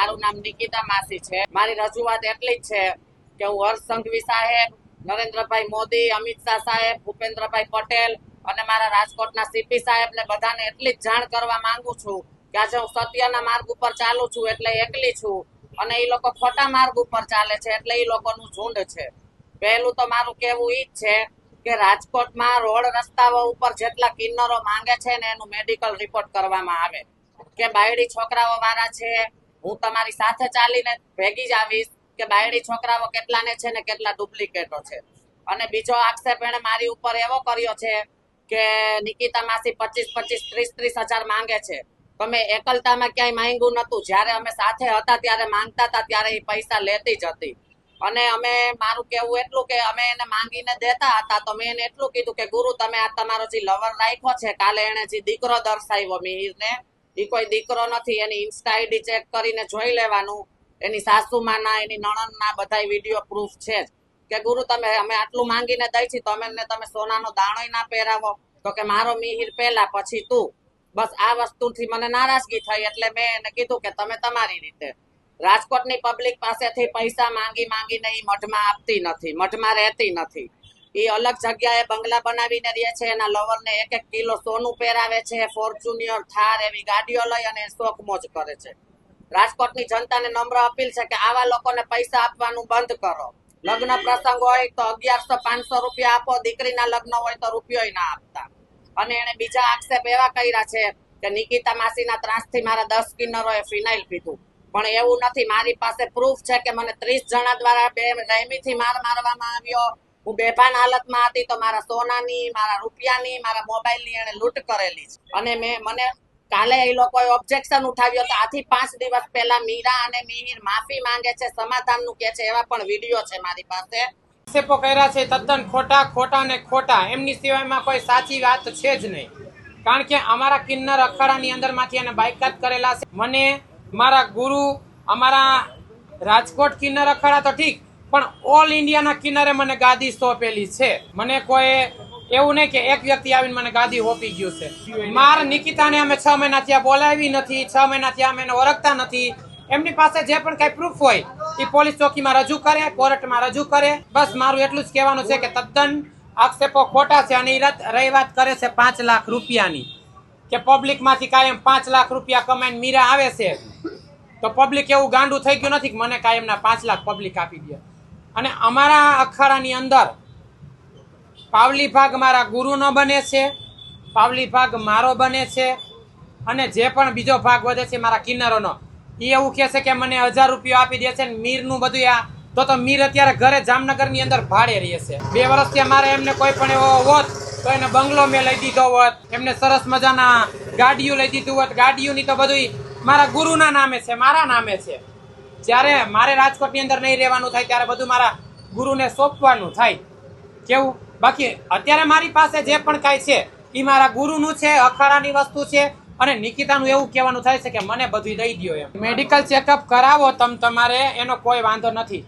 મારું નામ નિકિતા માસી છે. મારી રજૂઆત એટલી જ છે કે હું હર્ષ સાહેબ, નરેન્દ્રભાઈ મોદી, અમિત શાહ સાહેબ, ભૂપેન્દ્રભાઈ પટેલ અને મારા રાજકોટના સીપી સાહેબ ને બધાને એટલી જ જાણ કરવા માંગુ છું કે આજે હું સત્યના માર્ગ ઉપર ચાલુ છું એટલે એકલી છું અને એ લોકો ખોટા માર્ગ ઉપર ચાલે છે એટલે એ લોકોનું ઝુંડ છે. પહેલું તો મારું કેવું ઈ જ છે કે રાજકોટમાં રોડ રસ્તાઓ ઉપર જેટલા કિન્નરો માંગે છે ને એનું મેડિકલ રિપોર્ટ કરવામાં આવે. કે બાયડી છોકરાઓ વાળા છે હું તમારી સાથે ચાલીને ભેગી જ આવીશ કે બાયડી છોકરાઓ કેટલાને છે ને કેટલા ડુપ્લિકેટો છે. અને બીજો આક્ષેપ એણે મારી ઉપર એવો કર્યો છે કે નિકિતા માસી પચીસ પચીસ, ત્રીસ ત્રીસ હજાર માંગે છે. તમે એકલતામાં ક્યાંય માંગ્યું નતું જ્યારે અમે સાથે હતા ત્યારે માંગતા હતા, ત્યારે એ પૈસા લેતી જ હતી. અને અમે મારું કેવું એટલું કે અમે એને માંગીને દેતા હતા તો મેં એને એટલું કીધું કે ગુરુ તમે આ તમારો જે લવર રાખ્યો છે, કાલે એને જે દીકરો દર્શાવ્યો મિહિરને એ કોઈ દીકરો નથી, એની ઇન્સ્ટા આઈડી ચેક કરીને જોઈ લેવાનું. એની સાસુમાના, એની નણંદના બધા વીડિયો પ્રૂફ છે જ. કે ગુરુ, તમે અમે આટલું માંગીને દઈ છી તમે ને તમે સોનાનો દાણો ના પહેરાવો. તો કે મારો મિહિર પહેલા, પછી તું. બસ આ વસ્તુથી મને નારાજગી થઈ, એટલે મેં એને કીધું કે તમે તમારી રીતે રાજકોટની પબ્લિક પાસેથી પૈસા માંગી માંગીને એ મઠમાં આપતી નથી, મઠમાં રહેતી નથી. ઈ અલગ જગ્યાએ બંગલા બનાવીને રહે છે. એના લવરને એક એક કિલો સોનું પહેરાવે છે. ફોર્ચ્યુનિયર થાર એવી ગાડીઓ લઈ અને શોખ મોજ કરે છે. રાજકોટની જનતાને નમ્ર અપીલ છે કે આવા લોકોને પૈસા આપવાનું બંધ કરો. લગ્ન પ્રસંગ હોય તો અગિયારસો પાંચસો રૂપિયા આપો. દીકરીના લગ્ન હોય તો રૂપિયો ના આપતા. અને એને બીજા આક્ષેપ એવા કર્યા છે કે નિકિતા માસીના ત્રાસથી મારા દસ કિન્નરોએ ફિનાઇલ પીધું. પણ એવું નથી. મારી પાસે પ્રૂફ છે કે મને ત્રીસ જણા દ્વારા બે રેમીથી માર મારવામાં આવ્યો. હું બેભાન હાલતમાં હતી તો મારા સોનાની, મારા રૂપિયાની, મારા મોબાઈલની એને લૂંટ કરેલી છે. અને મેં, મને કાલે એ લોકોએ ઓબ્જેક્શન ઉઠાવ્યો તો આથી પાંચ દિવસ પહેલા મીરા અને મિહિર માફી માંગે છે, સમાધાનનું કે છે, એવા પણ વીડિયો છે મારી પાસે. આક્ષેપો કર્યા છે, તદ્દન ખોટા ખોટા ને ખોટા. એમની સિવાયમાં કોઈ સાચી વાત છે જ નહીં. કારણ કે અમારા કિન્નર અખાડાની અંદરમાંથી એને બાયકાત કરેલા છે. મને, મારા ગુરુ, અમારા રાજકોટ કિન્નર અખાડા તો ઠીક પણ ઓલ ઇન્ડિયાના કિનારે મને ગાદી સોંપેલી છે. મને કોઈ એવું નહીં કે એક વ્યક્તિ આવીને મને ગાદી હોપી ગયું છે. માર નિકિતાને અમે છ મહિના ત્યાં બોલાવી નથી, છ મહિના ત્યાં અમે ઓળખતા નથી. એમની પાસે જે પણ કઈ પ્રૂફ હોય એ પોલીસ ચોકીમાં રજૂ કરે, કોર્ટમાં રજૂ કરે. બસ મારું એટલું જ કહેવાનું છે કે તદ્દન આક્ષેપો ખોટા છે અને રહી વાત કરે છે પાંચ લાખ રૂપિયાની. કે પબ્લિકમાંથી કાયમ પાંચ લાખ રૂપિયા કમાઈને મીરા આવે છે. તો પબ્લિક એવું ગાંડું થઈ ગયું નથી કે મને કાયમના પાંચ લાખ પબ્લિક આપી દે. અને અમારા અખાડાની અંદર પાવલી ભાગ મારા ગુરુનો બને છે, પાવલી ભાગ મારો બને છે, અને જે પણ બીજો ભાગ વધે છે મારા કિન્નરોનો, એ એવું કહે કે મને હજાર રૂપિયા આપી દે છે ને મીરનું બધું આ, તો તો મીર અત્યારે ઘરે જામનગરની અંદર ભાડે રહે છે. બે વર્ષથી મારે એમને કોઈ પણ એવો હોત, તો એને બંગલો મેં લઈ દીધો હોત, એમને સરસ મજાના ગાડીઓ લઈ દીધું હોત. ગાડીઓની તો બધું મારા ગુરુના નામે છે, મારા નામે છે. જ્યારે મારે રાજકોટની અંદર નહીં રહેવાનું થાય ત્યારે બધું મારા ગુરુને સોંપવાનું થાય. કેવું? બાકી અત્યારે મારી પાસે જે પણ કાંઈ છે એ મારા ગુરુનું છે, અખાડાની વસ્તુ છે, અને નિકિતાનું એવું કહેવાનું થાય છે કે મને બધું દઈ દ્યો એમ. મેડિકલ ચેકઅપ કરાવો તમ તમારે, એનો કોઈ વાંધો નથી.